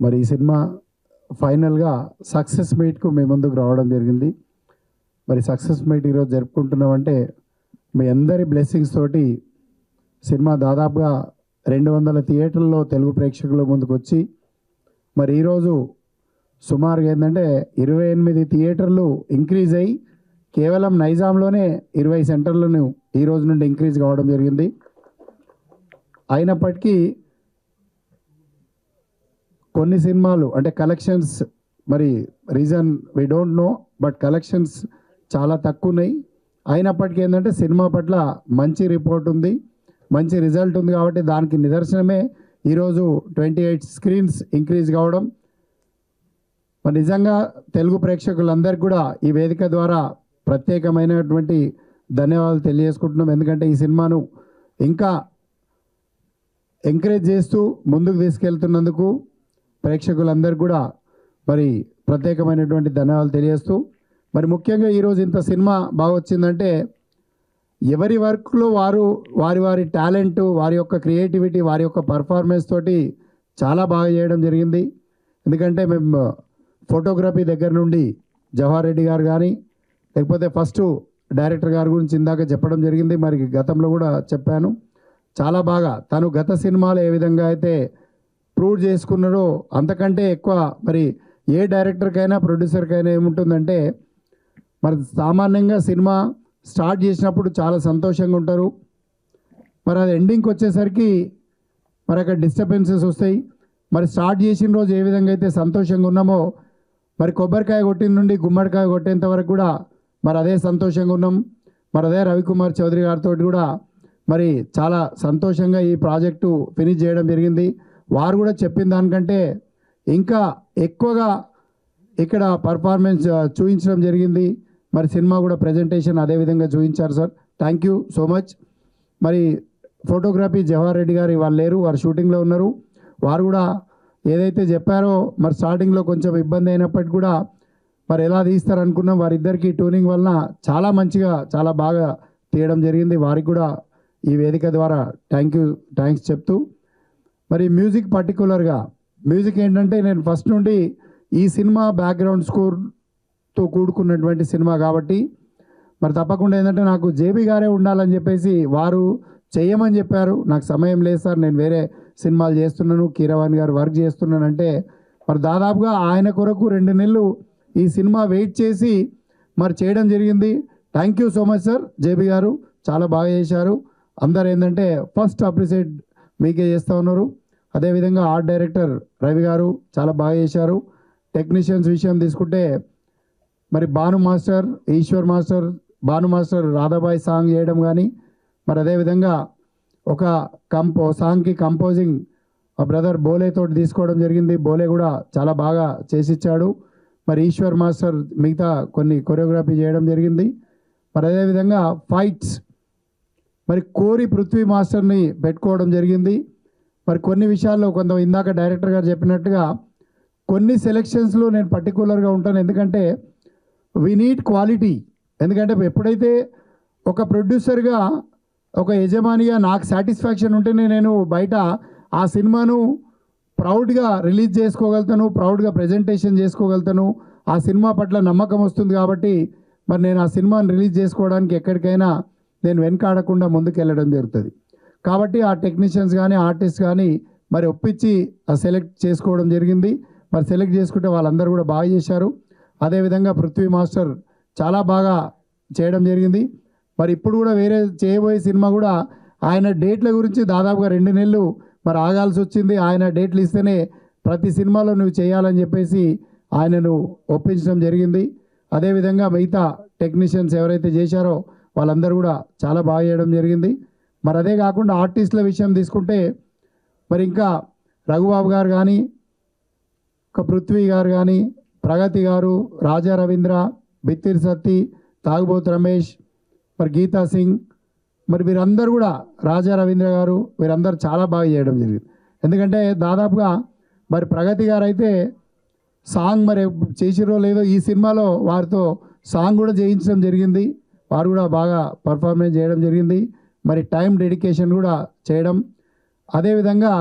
మరి ఈ సినిమా ఫైనల్గా సక్సెస్ మీట్కు మీ ముందుకు రావడం జరిగింది. మరి సక్సెస్ మీట్ ఈరోజు జరుపుకుంటున్నామంటే మీ అందరి బ్లెస్సింగ్స్ తోటి సినిమా దాదాపుగా రెండు వందల థియేటర్లో తెలుగు ప్రేక్షకుల ముందుకు వచ్చి మరి ఈరోజు సుమారుగా ఏంటంటే ఇరవై ఎనిమిది థియేటర్లు ఇంక్రీజ్ అయ్యి కేవలం నైజాంలోనే ఇరవై సెంటర్లను ఈ రోజు నుండి ఇంక్రీజ్ కావడం జరిగింది. అయినప్పటికీ కొన్ని సినిమాలు అంటే కలెక్షన్స్ మరి reason we don't know but collections చాలా తక్కువ ఉన్నాయి అయినప్పటికీ ఏంటంటే సినిమా పట్ల మంచి రిపోర్ట్ ఉంది మంచి రిజల్ట్ ఉంది కాబట్టి దానికి నిదర్శనమే ఈరోజు ట్వంటీ ఎయిట్ స్క్రీన్స్ ఇంక్రీజ్ కావడం. మరి నిజంగా తెలుగు ప్రేక్షకులందరికీ కూడా ఈ వేదిక ద్వారా ప్రత్యేకమైనటువంటి ధన్యవాదాలు తెలియజేసుకుంటున్నాం. ఎందుకంటే ఈ సినిమాను ఇంకా ఎంకరేజ్ చేస్తూ ముందుకు తీసుకెళ్తున్నందుకు ప్రేక్షకులందరికీ కూడా మరి ప్రత్యేకమైనటువంటి ధన్యవాదాలు తెలియజేస్తూ మరి ముఖ్యంగా ఈరోజు ఇంత సినిమా బాగా వచ్చిందంటే ఎవరి వర్క్లో వారు వారి వారి టాలెంట్ వారి యొక్క క్రియేటివిటీ వారి యొక్క పర్ఫార్మెన్స్ తోటి చాలా బాగా చేయడం జరిగింది. ఎందుకంటే మేము ఫోటోగ్రఫీ దగ్గర నుండి జవహర్ రెడ్డి గారు కానీ లేకపోతే ఫస్ట్ డైరెక్టర్ గారి గురించి ఇందాక చెప్పడం జరిగింది. మరి గతంలో కూడా చెప్పాను. చాలా బాగా తను గత సినిమాలు ఏ విధంగా అయితే ప్రూవ్ చేసుకున్నాడో అంతకంటే ఎక్కువ మరి ఏ డైరెక్టర్కైనా ప్రొడ్యూసర్కైనా ఏముంటుందంటే మరి సామాన్యంగా సినిమా స్టార్ట్ చేసినప్పుడు చాలా సంతోషంగా ఉంటారు. మరి అది ఎండింగ్కి వచ్చేసరికి మరి అక్కడ డిస్టర్బెన్సెస్ వస్తాయి. మరి స్టార్ట్ చేసిన రోజు ఏ విధంగా అయితే సంతోషంగా ఉన్నామో మరి కొబ్బరికాయ కొట్టిన నుండి గుమ్మడికాయ కొట్టేంత వరకు కూడా మరి అదే సంతోషంగా ఉన్నాం. మరి అదే రవికుమార్ చౌదరి గారితో కూడా మరి చాలా సంతోషంగా ఈ ప్రాజెక్టు ఫినిష్ చేయడం జరిగింది. వారు కూడా చెప్పిన దానికంటే ఇంకా ఎక్కువగా ఇక్కడ పర్ఫార్మెన్స్ చూపించడం జరిగింది. మరి సినిమా కూడా ప్రజెంటేషన్ అదే విధంగా చూపించారు sir. Thank you so much మరి ఫోటోగ్రఫీ జవహర్ రెడ్డి గారు వాళ్ళు లేరు వారు షూటింగ్లో ఉన్నారు. వారు కూడా ఏదైతే చెప్పారో మరి స్టార్టింగ్లో కొంచెం ఇబ్బంది అయినప్పటికీ కూడా మరి ఎలా తీస్తారు వారిద్దరికీ ట్యూనింగ్ వలన చాలా మంచిగా చాలా బాగా తీయడం జరిగింది. వారికి కూడా ఈ వేదిక ద్వారా థ్యాంక్ యూ థ్యాంక్స్ చెప్తూ మరి మ్యూజిక్ పర్టికులర్గా మ్యూజిక్ ఏంటంటే నేను ఫస్ట్ నుండి ఈ సినిమా బ్యాక్గ్రౌండ్ స్కోర్తో కూడుకున్నటువంటి సినిమా కాబట్టి మరి తప్పకుండా ఏంటంటే నాకు జేబీ గారే ఉండాలని చెప్పేసి వారు చెయ్యమని చెప్పారు. నాకు సమయం లేదు సార్ నేను వేరే సినిమాలు చేస్తున్నాను కీరవాణి గారు వర్క్ చేస్తున్నానంటే మరి దాదాపుగా ఆయన కొరకు రెండు నెలలు ఈ సినిమా వెయిట్ చేసి మరి చేయడం జరిగింది. Thank you so much sir JB గారు చాలా బాగా చేశారు. అందరు ఏంటంటే ఫస్ట్ అప్రిషియేట్ మీకే చేస్తూ ఉన్నారు. అదేవిధంగా ఆర్ట్ డైరెక్టర్ రవి గారు చాలా బాగా చేశారు. టెక్నీషియన్స్ విషయం తీసుకుంటే మరి Bhanu master Eshwar master Bhanu master Radhabai song చేయడం కానీ మరి అదేవిధంగా ఒక కంపో సాంగ్కి కంపోజింగ్ బ్రదర్ బోలే తోటి తీసుకోవడం జరిగింది. బోలే కూడా చాలా బాగా చేసిచ్చాడు. మరి ఈశ్వర్ మాస్టర్ మిగతా కొన్ని కొరియోగ్రఫీ చేయడం జరిగింది. మరి అదేవిధంగా ఫైట్స్ మరి కోరి పృథ్వీ మాస్టర్ని పెట్టుకోవడం జరిగింది. మరి కొన్ని విషయాల్లో కొంత ఇందాక డైరెక్టర్ గారు చెప్పినట్టుగా కొన్ని సెలెక్షన్స్లో నేను పర్టికులర్గా ఉంటాను. ఎందుకంటే వి నీడ్ క్వాలిటీ. ఎందుకంటే ఎప్పుడైతే ఒక ప్రొడ్యూసర్గా ఒక యజమానిగా నాకు సాటిస్ఫాక్షన్ ఉంటేనే నేను బయట ఆ సినిమాను ప్రౌడ్గా రిలీజ్ చేసుకోగలుగుతాను ప్రౌడ్గా ప్రజెంటేషన్ చేసుకోగలుగుతాను. ఆ సినిమా పట్ల నమ్మకం వస్తుంది కాబట్టి మరి నేను ఆ సినిమాని రిలీజ్ చేసుకోవడానికి ఎక్కడికైనా నేను వెనకాడకుండా ముందుకెళ్ళడం జరుగుతుంది. కాబట్టి ఆ టెక్నీషియన్స్ కానీ ఆర్టిస్ట్ కానీ మరి ఒప్పించి సెలెక్ట్ చేసుకోవడం జరిగింది. మరి సెలెక్ట్ చేసుకుంటే వాళ్ళందరూ కూడా బాగా చేశారు. అదేవిధంగా పృథ్వీ మాస్టర్ చాలా బాగా చేయడం జరిగింది. మరి ఇప్పుడు కూడా వేరే చేయబోయే సినిమా కూడా ఆయన డేట్ల గురించి దాదాపుగా రెండు నెలలు మరి ఆగాల్సి వచ్చింది. ఆయన డేట్లు ఇస్తేనే ప్రతి సినిమాలో నువ్వు చేయాలని చెప్పేసి ఆయనను ఒప్పించడం జరిగింది. అదేవిధంగా మిగతా టెక్నీషియన్స్ ఎవరైతే చేశారో వాళ్ళందరూ కూడా చాలా బాగా చేయడం జరిగింది. మరి అదే కాకుండా ఆర్టిస్టుల విషయం తీసుకుంటే మరి ఇంకా రఘుబాబు గారు కానీ ఒక పృథ్వీ గారు కానీ ప్రగతి గారు రాజా రవీంద్ర బిత్తిరి సత్తి తాగుబోతు రమేష్ మరి గీతా సింగ్ మరి వీరందరూ కూడా రాజా రవీంద్ర గారు వీరందరూ చాలా బాగా చేయడం జరిగింది. ఎందుకంటే దాదాపుగా మరి ప్రగతి గారు అయితే సాంగ్ మరి చేసిరో లేదో ఈ సినిమాలో వారితో సాంగ్ కూడా చేయించడం జరిగింది. వారు కూడా బాగా పర్ఫార్మెన్స్ చేయడం జరిగింది. మరి టైం డెడికేషన్ కూడా చేయడం. అదేవిధంగా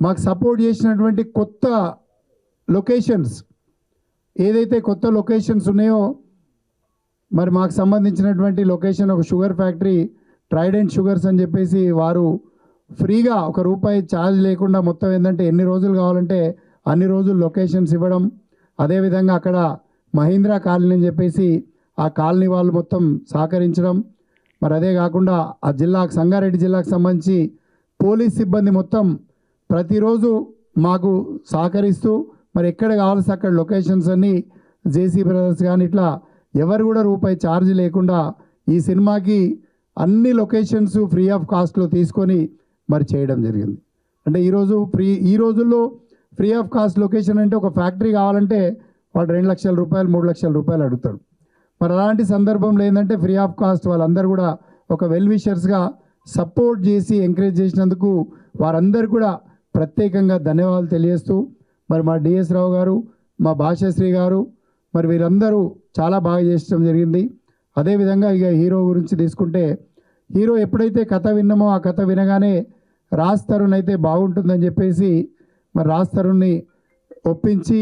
మాకు సపోర్ట్ చేసినటువంటి కొత్త లొకేషన్స్ ఏదైతే కొత్త లొకేషన్స్ ఉన్నాయో మరి మాకు సంబంధించినటువంటి లొకేషన్ ఒక షుగర్ ఫ్యాక్టరీ ట్రైడెంట్ షుగర్స్ అని చెప్పేసి వారు ఫ్రీగా ఒక రూపాయి ఛార్జ్ లేకుండా మొత్తం ఏంటంటే ఎన్ని రోజులు కావాలంటే అన్ని రోజులు లొకేషన్స్ ఇవ్వడం. అదేవిధంగా అక్కడ మహీంద్రా కాలనీ అని చెప్పేసి ఆ కాలనీ వాళ్ళు మొత్తం సహకరించడం. మరి అదే కాకుండా ఆ జిల్లాకు సంగారెడ్డి జిల్లాకు సంబంధించి పోలీస్ సిబ్బంది మొత్తం ప్రతిరోజు మాకు సహకరిస్తూ మరి ఎక్కడ కావాల్సి అక్కడ లొకేషన్స్ అన్నీ జేసీ బ్రదర్స్ కానీ ఇట్లా ఎవరు కూడా రూపాయి ఛార్జ్ లేకుండా ఈ సినిమాకి అన్ని లొకేషన్స్ ఫ్రీ ఆఫ్ కాస్ట్లో తీసుకొని మరి చేయడం జరిగింది. అంటే ఈరోజు ఫ్రీ ఈ రోజుల్లో ఫ్రీ ఆఫ్ కాస్ట్ లొకేషన్ అంటే ఒక ఫ్యాక్టరీ కావాలంటే వాడు రెండు లక్షల రూపాయలు మూడు లక్షల రూపాయలు అడుగుతాడు మరి అలాంటి సందర్భంలో ఏంటంటే ఫ్రీ ఆఫ్ కాస్ట్ వాళ్ళందరూ కూడా ఒక వెల్ విషర్స్గా సపోర్ట్ చేసి ఎంకరేజ్ చేసినందుకు వారందరూ కూడా ప్రత్యేకంగా ధన్యవాదాలు తెలియజేస్తూ మరి మా డిఎస్ రావు గారు మా భాషశ్రీ గారు మరి వీరందరూ చాలా బాగా చేసడం జరిగింది. అదేవిధంగా ఇక హీరో గురించి తీసుకుంటే హీరో ఎప్పుడైతే కథ విన్నామో ఆ కథ వినగానే రాజ్ తరుణ్ అయితే బాగుంటుందని చెప్పేసి మరి రాజ్ తరుణ్ని ఒప్పించి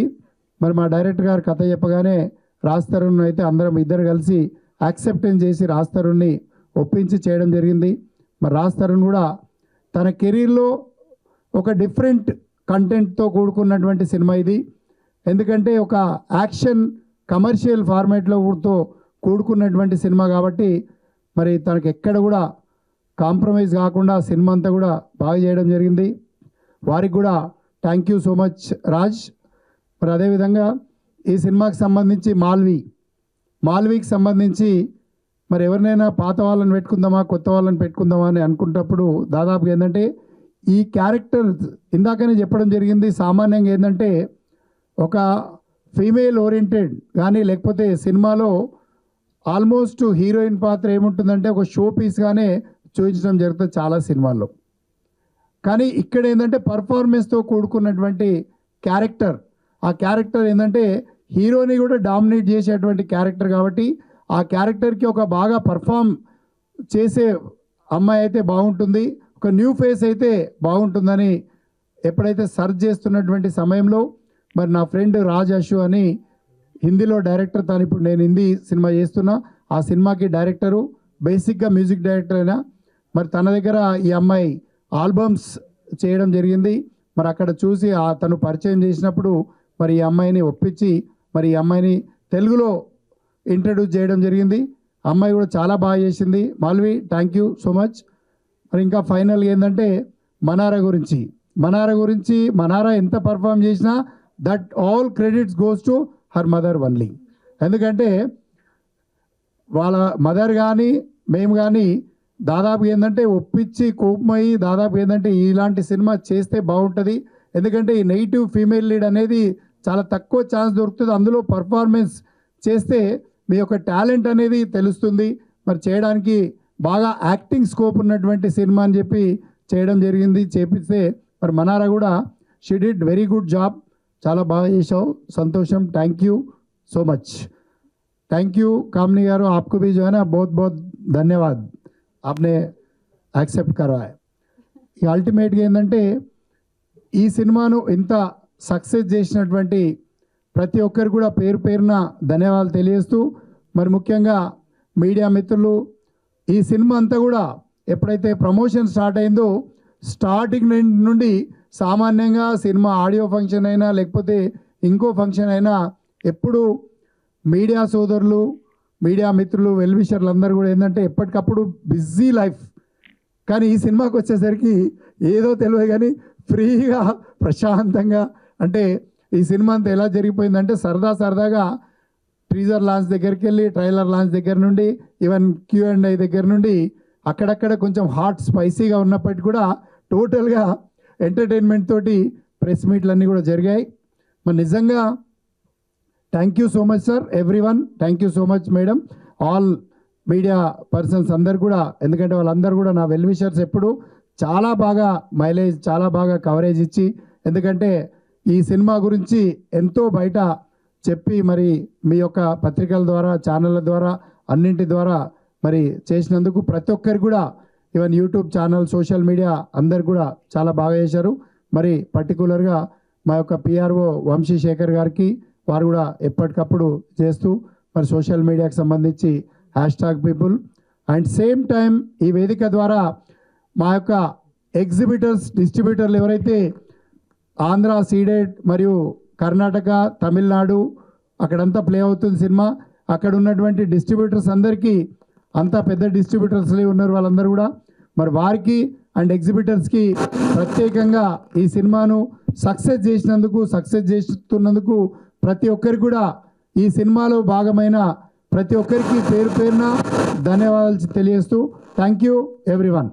మరి మా డైరెక్టర్ గారు కథ చెప్పగానే రాజ్ తరుణ్ అయితే అందరం ఇద్దరు కలిసి యాక్సెప్టెన్స్ చేసి రాజ్ తరుణ్ని ఒప్పించి చేయడం జరిగింది. మరి రాజ్ తరుణ్ కూడా తన కెరీర్లో ఒక డిఫరెంట్ కంటెంట్తో కూడుకున్నటువంటి సినిమా ఇది. ఎందుకంటే ఒక యాక్షన్ కమర్షియల్ ఫార్మేట్లో తో కూడుకున్నటువంటి సినిమా కాబట్టి మరి తనకి ఎక్కడ కూడా కాంప్రమైజ్ కాకుండా సినిమా అంతా కూడా బాగా చేయడం జరిగింది. వారికి కూడా thank you so much Raj. మరి అదేవిధంగా ఈ సినిమాకి సంబంధించి మాల్వి మాల్వీకి సంబంధించి మరి ఎవరినైనా పాత వాళ్ళని పెట్టుకుందామా కొత్త వాళ్ళని పెట్టుకుందామా అని అనుకున్నప్పుడు దాదాపుగా ఏంటంటే ఈ క్యారెక్టర్ ఇందాకనే చెప్పడం జరిగింది సామాన్యంగా ఏంటంటే ఒక ఫీమేల్ ఓరియంటెడ్ కానీ లేకపోతే సినిమాలో ఆల్మోస్ట్ హీరోయిన్ పాత్ర ఏముంటుందంటే ఒక షో పీస్గానే చూపించడం జరుగుతుంది చాలా సినిమాల్లో. కానీ ఇక్కడ ఏంటంటే పర్ఫార్మెన్స్తో కూడుకున్నటువంటి క్యారెక్టర్ ఆ క్యారెక్టర్ ఏంటంటే హీరోని కూడా డామినేట్ చేసేటువంటి క్యారెక్టర్ కాబట్టి ఆ క్యారెక్టర్కి ఒక బాగా పర్ఫామ్ చేసే అమ్మాయి అయితే బాగుంటుంది. ఒక న్యూ ఫేస్ అయితే బాగుంటుందని ఎప్పుడైతే సర్చ్ చేస్తున్నటువంటి సమయంలో మరి నా ఫ్రెండ్ రాజ్ అశు అని హిందీలో డైరెక్టర్ తాను ఇప్పుడు నేను హిందీ సినిమా చేస్తున్నా. ఆ సినిమాకి డైరెక్టరు బేసిక్గా మ్యూజిక్ డైరెక్టర్ అయినా. మరి తన దగ్గర ఈ అమ్మాయి ఆల్బమ్స్ చేయడం జరిగింది. మరి అక్కడ చూసి ఆ తను పరిచయం చేసినప్పుడు మరి ఈ అమ్మాయిని ఒప్పించి మరి ఈ అమ్మాయిని తెలుగులో ఇంట్రడ్యూస్ చేయడం జరిగింది. అమ్మాయి కూడా చాలా బాగా చేసింది. Malvi thank you so much మరి ఇంకా ఫైనల్గా ఏంటంటే మనారా గురించి. మనారా గురించి మనారా ఎంత పర్ఫామ్ చేసినా that all credits goes to her mother only ఎందుకంటే వాళ్ళ మదర్ కానీ మేము కానీ దాదాపు ఏంటంటే ఒప్పించి కోపమయ్యి దాదాపు ఏంటంటే ఇలాంటి సినిమా చేస్తే బాగుంటుంది. ఎందుకంటే ఈ నెగిటివ్ ఫీమేల్ లీడ్ అనేది చాలా తక్కువ ఛాన్స్ దొరుకుతుంది. అందులో పర్ఫార్మెన్స్ చేస్తే మీ యొక్క టాలెంట్ అనేది తెలుస్తుంది. మరి చేయడానికి బాగా యాక్టింగ్ స్కోప్ ఉన్నటువంటి సినిమా అని చెప్పి చేయడం జరిగింది. చేపిస్తే మరి మనారా కూడా she did very good job చాలా బాగా చేసావు సంతోషం. Thank you so much thank you Kamni గారు. ఆప్కు భీ జోనా బహుత్ బహుత్ ధన్యవాద్. ఆప్నే యాక్సెప్ట్ కరవాయ్ ఈ అల్టిమేట్గా ఏంటంటే ఈ సినిమాను ఇంత సక్సెస్ చేసినటువంటి ప్రతి ఒక్కరు కూడా పేరు పేరున ధన్యవాదాలు తెలియజేస్తూ మరి ముఖ్యంగా మీడియా మిత్రులు ఈ సినిమా అంతా కూడా ఎప్పుడైతే ప్రమోషన్ స్టార్ట్ అయిందో స్టార్టింగ్ నుండి సామాన్యంగా సినిమా ఆడియో ఫంక్షన్ అయినా లేకపోతే ఇంకో ఫంక్షన్ అయినా ఎప్పుడు మీడియా సోదరులు మీడియా మిత్రులు వెల్విషర్లు అందరూ కూడా ఏంటంటే ఎప్పటికప్పుడు బిజీ లైఫ్. కానీ ఈ సినిమాకి వచ్చేసరికి ఏదో తెలియదు కానీ ఫ్రీగా ప్రశాంతంగా అంటే ఈ సినిమా అంతా ఎలా జరిగిపోయిందంటే సరదా సరదాగా టీజర్ లాంచ్ దగ్గరికి వెళ్ళి ట్రైలర్ లాంచ్ దగ్గర నుండి ఈవెన్ క్యూ అండ్ ఐ దగ్గర నుండి అక్కడక్కడ కొంచెం హాట్ స్పైసీగా ఉన్నప్పటికీ కూడా టోటల్గా ఎంటర్టైన్మెంట్ తోటి ప్రెస్ మీట్లన్నీ కూడా జరిగాయి. మరి నిజంగా thank you so much sir everyone thank you so much madam. All media persons అందరు కూడా ఎందుకంటే వాళ్ళందరూ కూడా నా వెల్విషర్స్ ఎప్పుడు చాలా బాగా మైలేజ్ చాలా బాగా కవరేజ్ ఇచ్చి ఎందుకంటే ఈ సినిమా గురించి ఎంతో బయట చెప్పి మరి మీ యొక్క పత్రికల ద్వారా ఛానళ్ళ ద్వారా అన్నింటి ద్వారా మరి చేసినందుకు ప్రతి ఒక్కరికి కూడా even YouTube channel social media అందరు కూడా చాలా బాగా చేశారు. మరి పర్టికులర్గా మా యొక్క పిఆర్ఓ వంశీ శేఖర్ గారికి వారు కూడా ఎప్పటికప్పుడు చేస్తూ మరి సోషల్ మీడియాకి సంబంధించి hashtag people. And same time ఈ వేదిక ద్వారా మా యొక్క ఎగ్జిబిటర్స్ డిస్ట్రిబ్యూటర్లు ఎవరైతే ఆంధ్ర సీడెడ్ మరియు కర్ణాటక తమిళనాడు అక్కడంతా ప్లే అవుతుంది సినిమా. అక్కడ ఉన్నటువంటి డిస్ట్రిబ్యూటర్స్ అందరికీ అంతా పెద్ద డిస్ట్రిబ్యూటర్స్ ఉన్నారు వాళ్ళందరూ కూడా. మరి వారికి అండ్ ఎగ్జిబిటర్స్కి ప్రత్యేకంగా ఈ సినిమాను సక్సెస్ చేసినందుకు సక్సెస్ చేస్తున్నందుకు ప్రతి ఒక్కరికి కూడా ఈ సినిమాలో భాగమైన ప్రతి ఒక్కరికి పేరు పేరున ధన్యవాదాలు తెలియజేస్తూ థ్యాంక్ యూ ఎవ్రీవన్.